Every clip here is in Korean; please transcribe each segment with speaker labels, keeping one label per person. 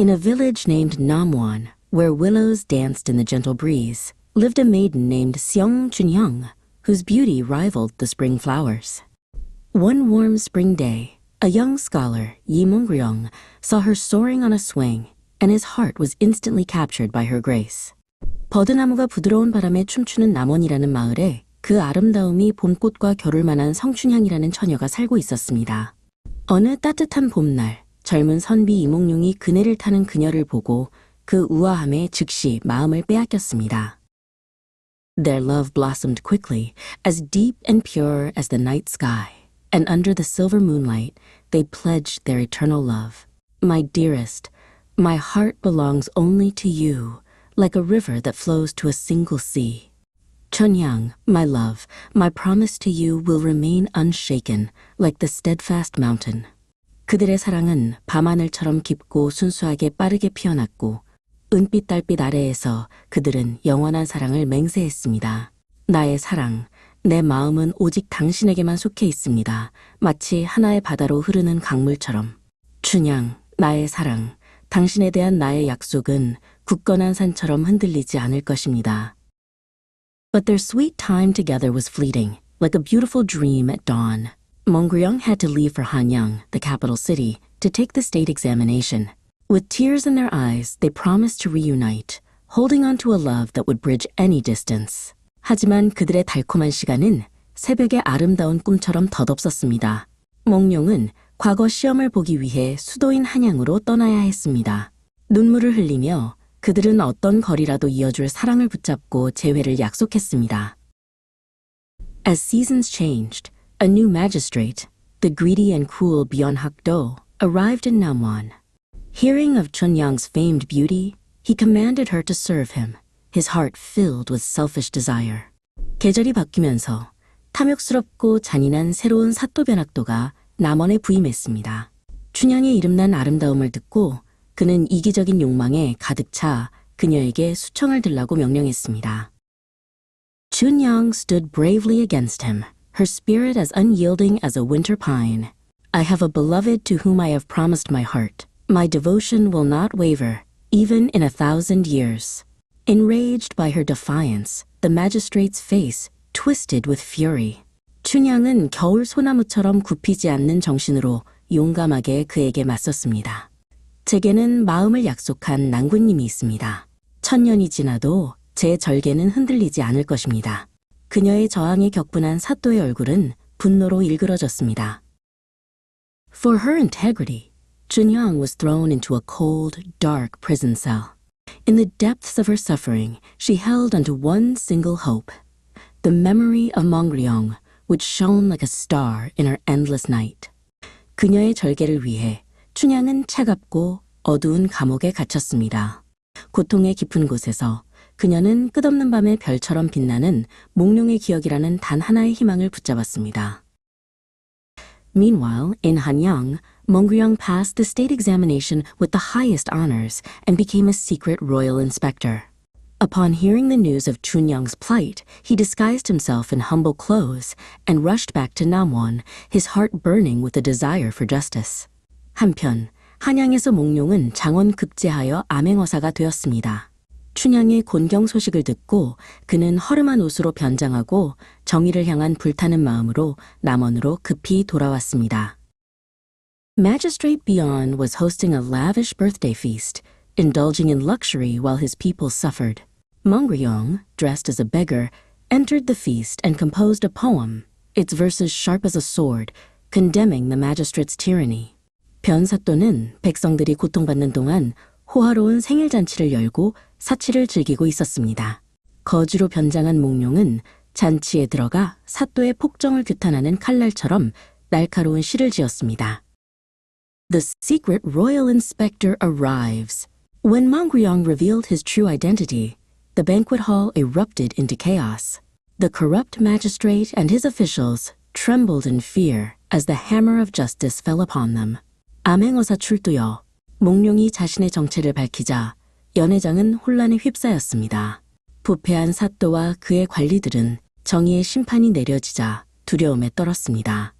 Speaker 1: In a village named Namwon, where willows danced in the gentle breeze, lived a maiden named Seong Junyoung, whose beauty rivaled the spring flowers. One warm spring day, a young scholar, Yi Mong-ryong, saw her soaring on a swing, and his heart was instantly captured by her grace. 버드나무가 부드러운 바람에 춤추는 남원이라는 마을에 그 아름다움이 봄꽃과 겨룰 만한 성춘향이라는 처녀가 살고 있었습니다. 어느 따뜻한 봄날, 젊은 선비 이몽룡이 그네를 타는 그녀를 보고 그 우아함에 즉시 마음을 빼앗겼습니다. Their love blossomed quickly, as deep and pure as the night sky, and under the silver moonlight they pledged their eternal love. My dearest, my heart belongs only to you, like a river that flows to a single sea. Chunyang, my love, my promise to you will remain unshaken, like the steadfast mountain. 그들의 사랑은 밤하늘처럼 깊고 순수하게 빠르게 피어났고 은빛 달빛 아래에서 그들은 영원한 사랑을 맹세했습니다. 나의 사랑, 내 마음은 오직 당신에게만 속해 있습니다. 마치 하나의 바다로 흐르는 강물처럼. 춘향, 나의 사랑, 당신에 대한 나의 약속은 굳건한 산처럼 흔들리지 않을 것입니다. But their sweet time together was fleeting, like a beautiful dream at dawn. Mongryong had to leave for Hanyang, the capital city, to take the state examination. With tears in their eyes, they promised to reunite, holding on to a love that would bridge any distance. 하지만 그들의 달콤한 시간은 새벽의 아름다운 꿈처럼 덧없었습니다. 몽룡은 과거 시험을 보기 위해 수도인 한양으로 떠나야 했습니다. 눈물을 흘리며 그들은 어떤 거리라도 이어줄 사랑을 붙잡고 재회를 약속했습니다. As seasons changed, a new magistrate, the greedy and cruel Byeon Hak-do, arrived in Namwon. Hearing of Chunyang's famed beauty, he commanded her to serve him, his heart filled with selfish desire. 계절이 바뀌면서 탐욕스럽고 잔인한 새로운 사또 변학도가 남원에 부임했습니다. 춘향의 이름난 아름다움을 듣고 그는 이기적인 욕망에 가득 차 그녀에게 수청을 들라고 명령했습니다. Chunyang stood bravely against him, her spirit as unyielding as a winter pine. I have a beloved to whom I have promised my heart. My devotion will not waver, even in a thousand years. Enraged by her defiance, the magistrate's face twisted with fury. 춘향은 겨울 소나무처럼 굽히지 않는 정신으로 용감하게 그에게 맞섰습니다. 제게는 마음을 약속한 낭군님이 있습니다. 천년이 지나도 제 절개는 흔들리지 않을 것입니다. 그녀의 저항에 격분한 사또의 얼굴은 분노로 일그러졌습니다. For her integrity, Junyoung was thrown into a cold, dark prison cell. In the depths of her suffering, she held onto one single hope, the memory of Mongryong, which shone like a star in her endless night. 그녀의 절개를 위해 춘향은 차갑고 어두운 감옥에 갇혔습니다. 고통의 깊은 곳에서 그녀는 끝없는 밤의 별처럼 빛나는 몽룡의 기억이라는 단 하나의 희망을 붙잡았습니다. Meanwhile, in Hanyang, Mongryong passed the state examination with the highest honors and became a secret royal inspector. Upon hearing the news of Chunyang's plight, he disguised himself in humble clothes and rushed back to Namwon, his heart burning with a desire for justice. 한편 한양에서 몽룡은 장원 급제하여 암행어사가 되었습니다. 춘향의 곤경 소식을 듣고 그는 허름한 옷으로 변장하고 정의를 향한 불타는 마음으로 남원으로 급히 돌아왔습니다. Magistrate Beyond was hosting a lavish birthday feast, indulging in luxury while his people suffered. Mongryong, dressed as a beggar, entered the feast and composed a poem, its verses sharp as a sword, condemning the magistrate's tyranny. 변사또는 백성들이 고통받는 동안 호화로운 생일 잔치를 열고 사치를 즐기고 있었습니다. 거지로 변장한 몽룡은 잔치에 들어가 사또의 폭정을 규탄하는 칼날처럼 날카로운 시를 지었습니다. The secret royal inspector arrives. When Mongryong revealed his true identity, the banquet hall erupted into chaos. The corrupt magistrate and his officials trembled in fear as the hammer of justice fell upon them. 암행어사 출두여 몽룡이 자신의 정체를 밝히자 연회장은 혼란에 휩싸였습니다. 부패한 사또와 그의 관리들은 정의의 심판이 내려지자 두려움에 떨었습니다.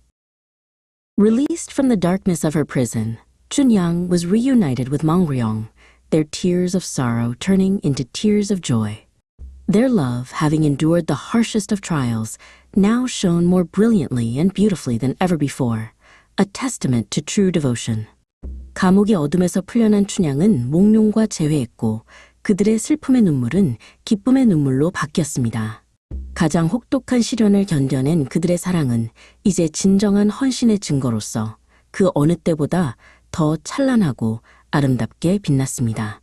Speaker 1: Released from the darkness of her prison, Chunyang was reunited with Mangryong, their tears of sorrow turning into tears of joy. Their love, having endured the harshest of trials, now shone more brilliantly and beautifully than ever before, a testament to true devotion. 감옥의 어둠에서 풀려난 춘향은 몽룡과 재회했고 그들의 슬픔의 눈물은 기쁨의 눈물로 바뀌었습니다. 가장 혹독한 시련을 견뎌낸 그들의 사랑은 이제 진정한 헌신의 증거로서 그 어느 때보다 더 찬란하고 아름답게 빛났습니다.